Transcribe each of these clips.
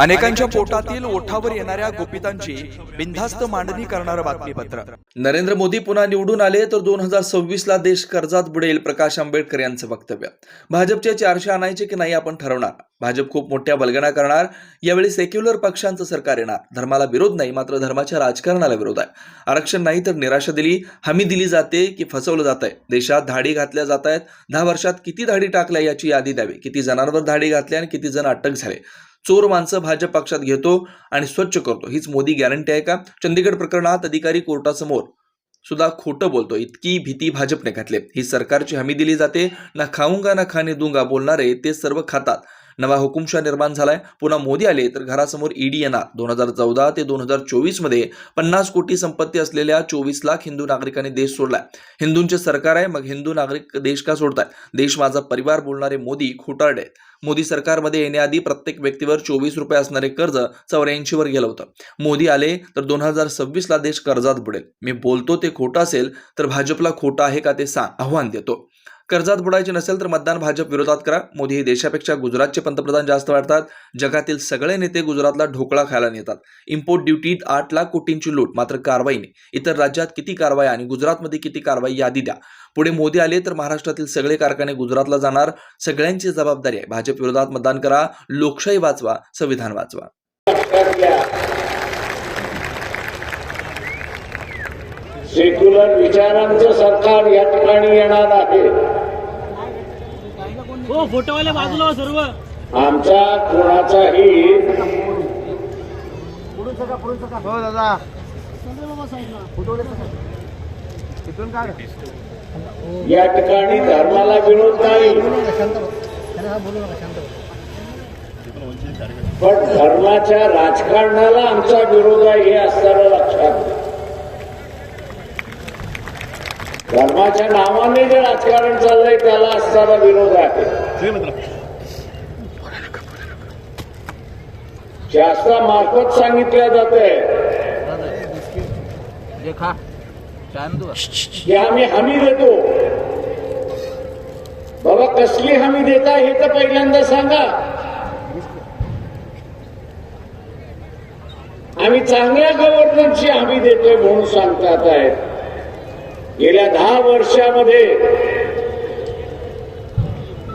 अनेकांच्या पोटातील ओठावर येणाऱ्या गोपितांची बिनधास्त मांडणी करणारं बातमीपत्र. नरेंद्र मोदी पुन्हा निवडून आले तर दोन हजार सव्वीस ला देश कर्जात बुडेल प्रकाश आंबेडकर यांचं वक्तव्य. भाजपचे चारशे आणायचे की नाही आपण ठरवणार. भाजप खूप मोठ्या बलगणा करणार. यावेळी सेक्युलर पक्षांचं सरकार येणार. धर्माला विरोध नाही मात्र धर्माच्या राजकारणाला विरोध आहे. आरक्षण नाही तर निराशा दिली हमी दिली जाते की फसवलं जात आहे देशात धाडी घातल्या जात आहेत. दहा वर्षात किती धाडी टाकल्या याची यादी द्यावी? किती जणांवर धाडी घातल्या आणि किती जण अटक झाले? चोर माणसं भाजप पक्षात घेतो आणि स्वच्छ करतो. हीच मोदी गॅरंटी आहे का? चंदीगड प्रकरणात अधिकारी कोर्टासमोर सुद्धा खोटं बोलतो. इतकी भीती भाजपने घातली. ही सरकारची हमी दिली जाते. ना खाऊंगा ना खाणे दुंगा बोलणारे ते सर्व खातात. नवा हुकुमशाह निर्माण झालाय. पुन्हा मोदी आले तर घरासमोर ईडी येणार. दोन हजार चौदा ते दोन हजार चोवीसमध्ये पन्नास कोटी संपत्ती असलेल्या चोवीस लाख हिंदू नागरिकांनी देश सोडलाय. हिंदूंचे सरकार आहे मग हिंदू नागरिक देश का सोडताय देश माझा परिवार बोलणारे मोदी खोटारडे आहेत. मोदी सरकारमध्ये येण्याआधी प्रत्येक व्यक्तीवर चोवीस रुपये असणारे कर्ज चौऱ्याऐंशी वर गेलं होतं. मोदी आले तर दोन हजार सव्वीस ला देश कर्जात बुडेल. मी बोलतो ते खोटं असेल तर भाजपला खोटं आहे का ते सांग. आव्हान देतो. कर्जात बुडायचे नसेल तर मतदान भाजप विरोधात करा. मोदी हे देशापेक्षा गुजरातचे पंतप्रधान जास्त वाटतात जगातील सगळे नेते गुजरातला ढोकळा खायला नेतात. इम्पोर्ट ड्युटीत आठ लाख कोटींची लूट मात्र कारवाई नाही. इतर राज्यात किती कारवाई आणि गुजरातमध्ये किती कारवाई यादी द्या. पुढे मोदी आले तर महाराष्ट्रातील सगळे कारखाने गुजरातला जाणार. सगळ्यांची जबाबदारी आहे. भाजप विरोधात मतदान करा. लोकशाही वाचवा. संविधान वाचवा. सेक्युलर विचारांचं सरकार या ठिकाणी येणार आहे हो फोटोवाले बाजूला हो सर्व. आमचा कोणाचाही हो दादा. काढ. या ठिकाणी धर्माला विरोध नाही. पण धर्माच्या राजकारणाला आमचा विरोध आहे हे असताना लक्षात घ्या. धर्माच्या नावाने जे राजकारण चाललंय त्याला असणारा विरोध आहे. शास्त्रामार्फत सांगितलं जाते. जे आम्ही हमी देतो. बाबा कसली हमी देता हे तर पहिल्यांदा सांगा. आम्ही चांगल्या गव्हर्नन्सची हमी देतोय म्हणून सांगतात आहेत. गेल्या दहा वर्षामध्ये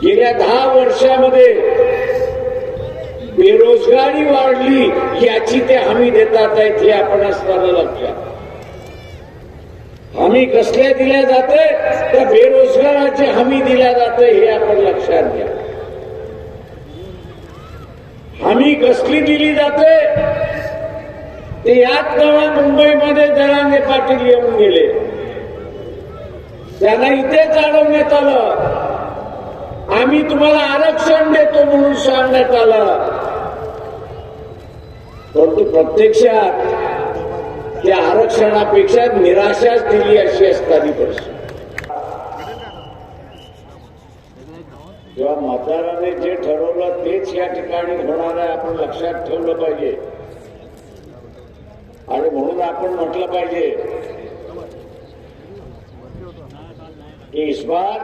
गेल्या दहा वर्षामध्ये बेरोजगारी वाढली याची ते हमी देतात आहेत हे आपण असताना लक्षात. हमी कसल्या दिल्या जाते? तर बेरोजगाराची हमी दिल्या जाते हे आपण लक्षात घ्या. हमी कसली दिली जाते? ते याच नव्या मुंबईमध्ये जरांगे पाटील येऊन गेले. त्यांना इथेच अडवण्यात आलं. आम्ही तुम्हाला आरक्षण देतो म्हणून सांगण्यात आलं. परंतु प्रत्यक्षात त्या आरक्षणापेक्षा निराशाच दिली अशी असतानी परिस्थिती. जेव्हा मतदाराने जे ठरवलं तेच या ठिकाणी होणार आहे आपण लक्षात ठेवलं पाहिजे. आणि म्हणून आपण म्हटलं पाहिजे की इस बार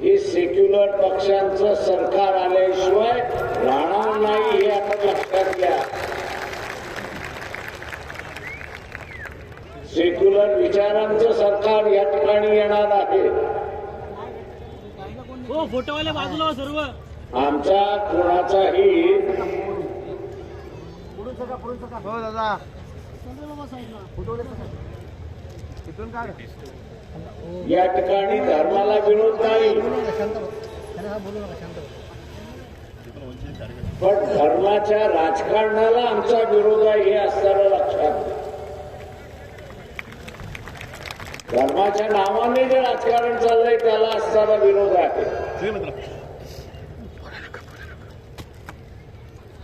हे सेक्युलर पक्षांचं सरकार आल्याशिवाय राहणार नाही हे आपण लक्षात घ्या. सेक्युलर विचारांचं सरकार या ठिकाणी येणार आहे. हो फोटोवाले बाजूला हो सर्व. आमचा कोणाचाही हो दादा. या ठिकाणी धर्माला विरोध नाही. पण धर्माच्या राजकारणाला आमचा विरोध आहे हे असताना लक्षात. धर्माच्या नावाने जे राजकारण चाललंय त्याला असताना विरोध आहे.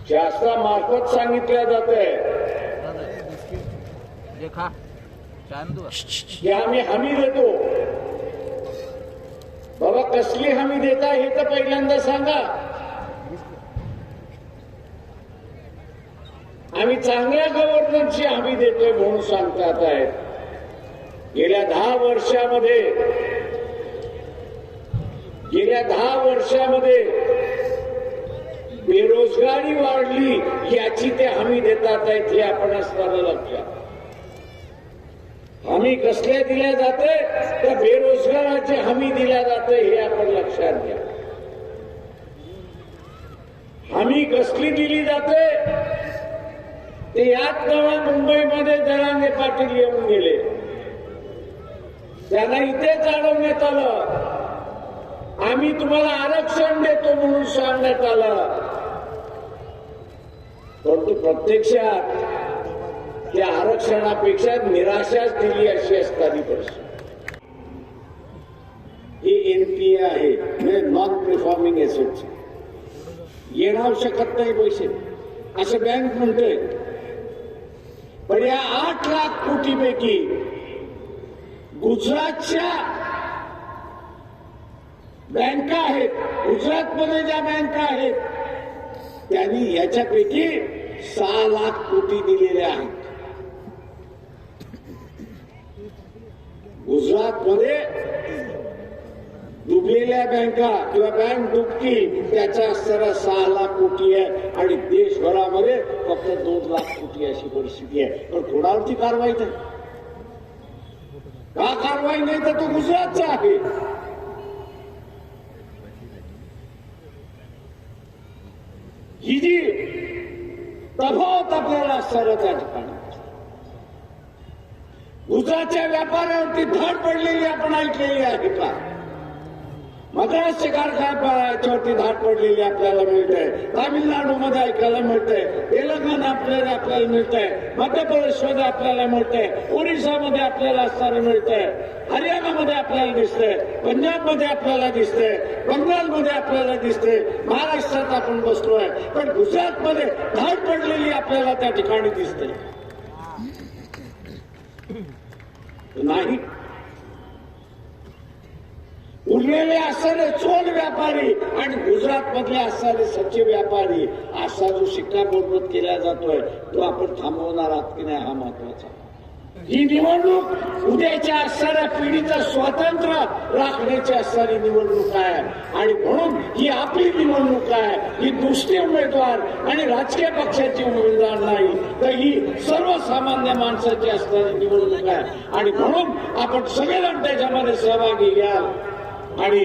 शास्त्रामार्फत सांगितलं जाते की आम्ही हमी देतो. बाबा कसली हमी देता हे तर पहिल्यांदा सांगा. आम्ही चांगल्या गव्हर्नन्सची हमी देतोय म्हणून सांगतात आहेत. गेल्या दहा वर्षामध्ये गेल्या दहा वर्षामध्ये बेरोजगारी वाढली याची ते हमी देतात आहेत हे आपण असताना लक्षात. हमी कसल्या दिल्या जाते? तर बेरोजगाराची हमी दिल्या जाते हे आपण लक्षात घ्या. हमी कसली दिली जाते? ते याच नव्या मुंबईमध्ये जरांगे पाटील येऊन गेले. त्यांना इथे जाणवण्यात आलं. आम्ही तुम्हाला आरक्षण देतो म्हणून सांगण्यात आलं. परंतु प्रत्यक्षात त्या आरक्षणापेक्षा निराशाच दिली अशी असणारी परिस्थिती. ही एनपीए आहे म्हणजे नॉन परफॉर्मिंग एसेट येणार शकत नाही पैसे. असं बँक म्हणतोय. पण या आठ लाख कोटीपैकी गुजरातच्या बँका आहेत गुजरातमध्ये ज्या बँका आहेत त्यांनी याच्यापैकी सहा लाख कोटी दिलेल्या आहेत. गुजरातमध्ये डुबलेल्या बँका किंवा बँक डुबतील त्याचा असणारा सहा लाख कोटी आहे आणि देशभरामध्ये फक्त दोन लाख कोटी अशी परिस्थिती आहे. पण कोणावरची कारवाई नाही का कारवाई नाही तर तो गुजरातचा आहे. ही जी तफावत आपल्याला असणारं त्या ठिकाणी. गुजरातच्या व्यापारावरती धड पडलेली आपण ऐकलेली आहे का मद्रासचे कारखान्यावरती धाड पडलेली आपल्याला मिळते तामिळनाडूमध्ये ऐकायला मिळते तेलंगणा आपल्याला आपल्याला मिळते मध्य प्रदेशमध्ये आपल्याला मिळते ओरिसामध्ये आपल्याला असताना मिळते हरियाणामध्ये आपल्याला दिसते पंजाबमध्ये आपल्याला दिसते बंगालमध्ये आपल्याला दिसते महाराष्ट्रात आपण बसलोय. पण गुजरातमध्ये धाड पडलेली आपल्याला त्या ठिकाणी दिसते नाही. उरलेले असणारे चोर व्यापारी आणि गुजरात मधले असणारे सच्चे व्यापारी. असा जो शिक्कामोर्तब केला जातोय तो आपण थांबवणार आहात की नाही हा महत्त्वाचा ही निवडणूक उद्याच्या असणाऱ्या पिढीचं स्वातंत्र्य राखण्याची असणारी निवडणूक आहे. आणि म्हणून ही आपली निवडणूक आहे. ही दुसरी उमेदवार आणि राजकीय पक्षाची उमेदवार नाही. तर ही सर्वसामान्य माणसाची असणारी निवडणूक आहे. आणि म्हणून आपण सगळेजण त्याच्यामध्ये सहभागी घ्या आणि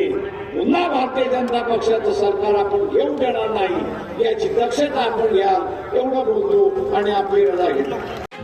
पुन्हा भारतीय जनता पक्षाचं सरकार आपण घेऊ देणार नाही याची दक्षता आपण घ्या एवढं बोलतो आणि आपली रजा घेतला.